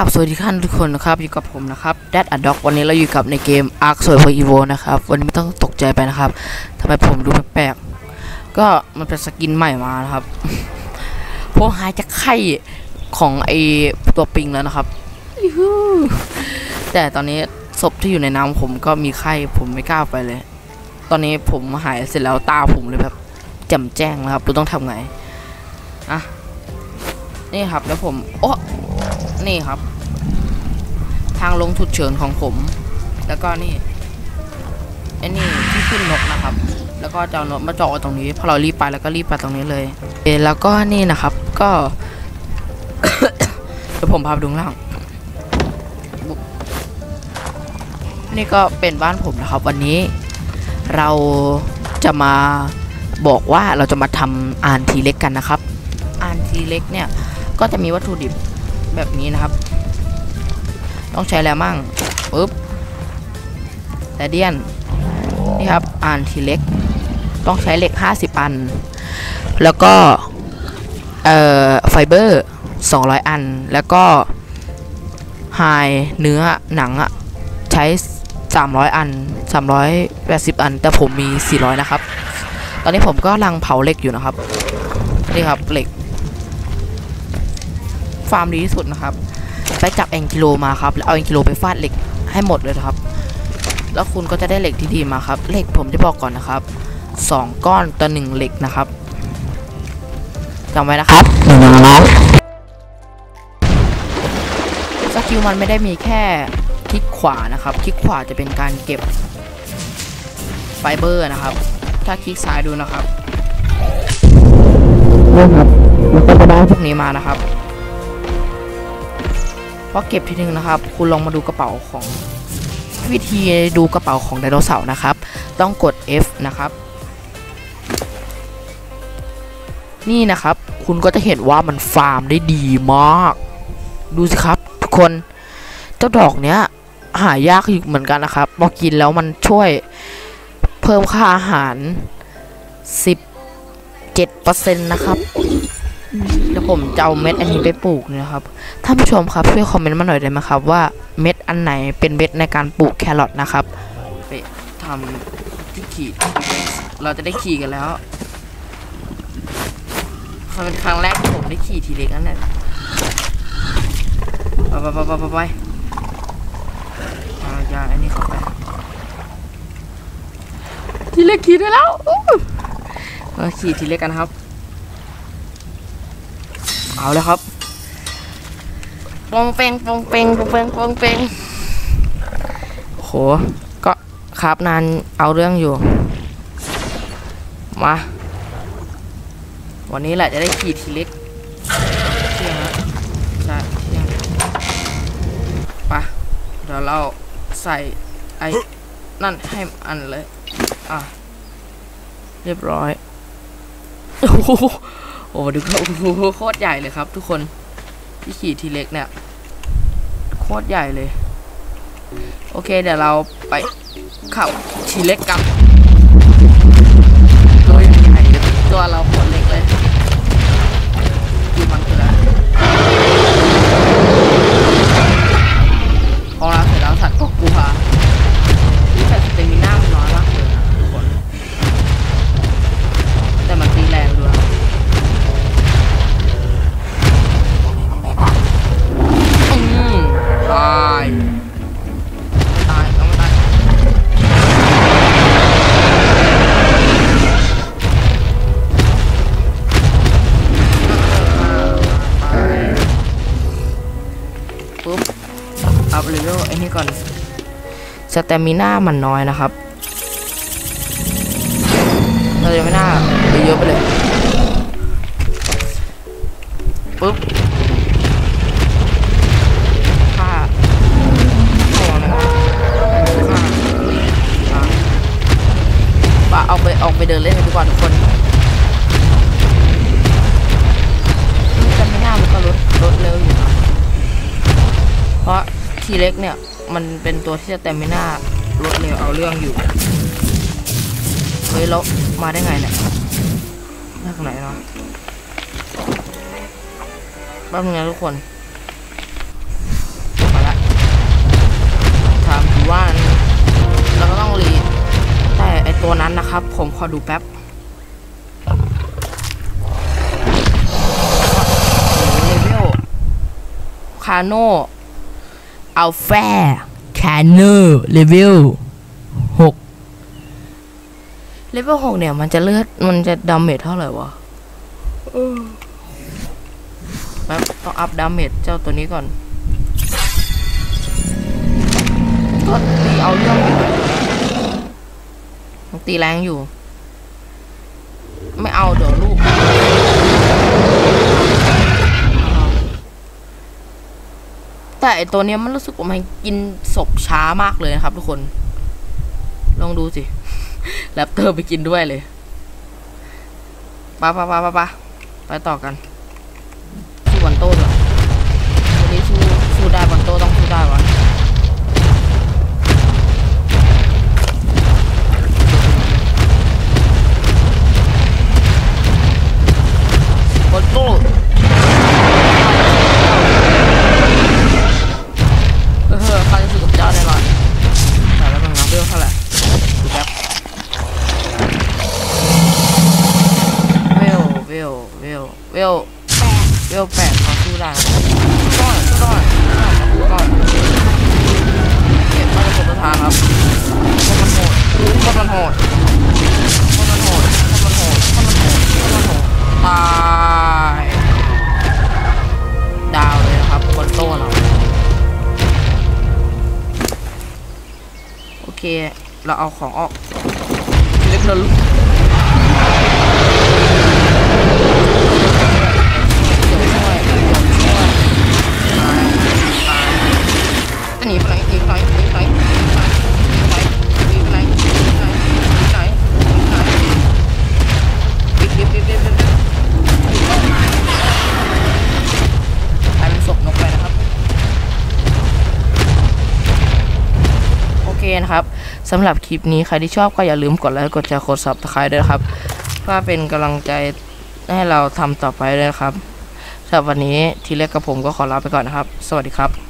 ครับสวัสดีท่านทุกคนนะครับอยู่กับผมนะครับ Dad a Dog วันนี้เราอยู่กับในเกม Ark Survival Evo นะครับ วันนี้ไม่ต้องตกใจไปนะครับทำไมผมดูแปลกๆก็มันเป็นสกินใหม่มานะครับพวกหายจากไข่ของไอตัวปิงแล้วนะครับ แต่ตอนนี้ศพที่อยู่ในน้ำผมก็มีไข้ผมไม่กล้าไปเลย ตอนนี้ผมหายเสร็จแล้วตาผมเลยแบบแจ่มแจ้งแล้วครับรู้ต้องทำไงอะนี่ครับแล้วผมโอ้ นี่ครับ ทางลงฉุดเฉินของผม แล้วก็นี่ไอ้นี่ที่ขึ้นนกนะครับ แล้วก็จะนกมาเจาะตรงนี้พอเรารีบไปแล้วก็รีบไปตรงนี้เลยเอแล้วก็นี่นะครับ ก็เดี๋ยวผมพาไปดูข้างล่างนี่ก็เป็นบ้านผมนะครับ วันนี้เราจะมาบอกว่าเราจะมาทำอ่านทีเล็กกันนะครับ อ่านทีเล็กเนี่ยก็จะมีวัตถุดิบ แบบนี้นะครับ ต้องใช้แล้วมั่งปึ๊บแต่เดียนนี่ครับอ่านทีเล็ก ต้องใช้เหล็ก 50 อัน แล้วก็ เอ่อ ไฟเบอร์ 200 อัน แล้วก็ไฮเนื้อหนังอะใช้ 300 อัน 380 อัน แต่ผมมี 400 นะครับ ตอนนี้ผมก็ลังเผาเหล็กอยู่นะครับ นี่ครับเหล็ก ฟาร์มดีที่สุดนะครับ ไปจับแองกิโลมาครับแล้วเอาแองกิโลไปฟาดเหล็กให้หมดเลยนะครับ แล้วคุณก็จะได้เหล็กที่ดีมาครับ เหล็กผมจะบอกก่อนนะครับสองก้อนต่อหนึ่งเหล็กนะครับจำไว้นะครับน้องสกิลมันไม่ได้มีแค่คลิกขวานะครับ คลิกขวาจะเป็นการเก็บไฟเบอร์นะครับ ถ้าคลิกซ้ายดูนะครับนี่ครับ มันก็จะได้พวกนี้มานะครับ พอเก็บทีนึงนะครับ คุณลองมาดูกระเป๋าของ วิธีดูกระเป๋าของไดโนเสาร์นะครับ ต้องกด F นะครับ นี่นะครับ คุณก็จะเห็นว่ามันฟาร์มได้ดีมาก ดูสิครับ ทุกคนเจ้าดอกเนี้ย หายากอยู่เหมือนกันนะครับพอกินแล้วมันช่วยเพิ่มค่าอาหาร 17%นะครับ แล้วผมจะเอาเม็ดอันนี้ไปปลูกเนี่ยนะครับท่านผู้ชมครับช่วยคอมเมนต์มาหน่อยได้ไหมครับว่าเม็ดอันไหนเป็นเม็ดในการปลูกแครอทนะครับไปทำที่ขี่เราจะได้ขี่กันแล้วมันเป็นครั้งแรกที่ผมได้ขี่ทีเล็กนั่นแหละไปไปไปไปไปไปเอายาอันนี้เข้าไปทีเล็กขี่ได้แล้วอู้มาขี่ทีเล็กกันครับ เอาเลยครับปองเปงปองเปงปองเปงปองเปงโห ก็ครับนานเอาเรื่องอยู่ มา วันนี้แหละจะได้ขี่ทีเล็กเที่ยงแล้วใช่เที่ยงไปะเดี๋ยวเราใส่ไอ้นั่นให้อันเลย อะ เรียบร้อย โอ้โห โอ้ดูครับโอ้โหโคตรใหญ่เลยครับ ทุกคนที่ขี่ทีเล็กเนี่ยโคตรใหญ่เลย โอเค เดี๋ยวเราไปขับทีเล็กกันโดยใหญ่ตัวเราคนเล็กเลยดูมันคืออะไร ปุ๊บอัพเลเวลไอ้นี่ก่อนสเตมิน่ามันน้อยนะครับเราจะไม่น่าเยอะไปเลยปุ๊บ ทีเล็กเนี่ย มันเป็นตัวที่จะเต็มไม่น่าลดเร็วเอาเรื่องอยู่ เฮ้ยแล้วมาได้ไงเนี่ยมาจากไหนเนาะแป๊บนึงนงทุกคน มาละถามดูว่าเราก็ต้องรีแต่ไอตัวนั้นนะครับ ผมขอดูแป๊บเลเวลคาโน่ อัลแฟคาโนเลเวลหกเลเวลหกเนี่ย มันจะเลือด มันจะดาเมจเท่าไหร่วะแป๊บต้องอัพดาเมจเจ้าตัวนี้ก่อนก็ตีเอาเรื่องอยู่ตีแรงอยู่ ไม่เอาเดี๋ยวลูกเอาแต่ ไอตัวเนี้ยมันรู้สึกว่ามันกินศพช้ามากเลยนะครับ ทุกคน ลองดูสิแรปเตอร์ไปกินด้วยเลยปะปะปะปะปะไปต่อกันที่วันโต้ด้ เวลเวล เวล เวลเวลแปดเขาสู้ได้สู้ได้สู้ได้สู้ได้เก็บมาจะกดประธานครับคตรมันโหดคตรมันโหดคตรมันโหดคตรมันโหดคตรมันโหดคตรมันโหดตายดาวเลยนะครับบนโต้เราโอเค เราเอาของออกเล็กน้อย เคนะครับสำหรับคลิปนี้ใครที่ชอบก็อย่าลืมกดไลค์กดแชร์กดซับสไครต์ด้วยครับเพื่อเป็นกำลังใจให้เราทำต่อไปด้วยนะครับสำหรับวันนี้ทีเล็กกับผมก็ขอลาไปก่อนนะครับ สวัสดีครับ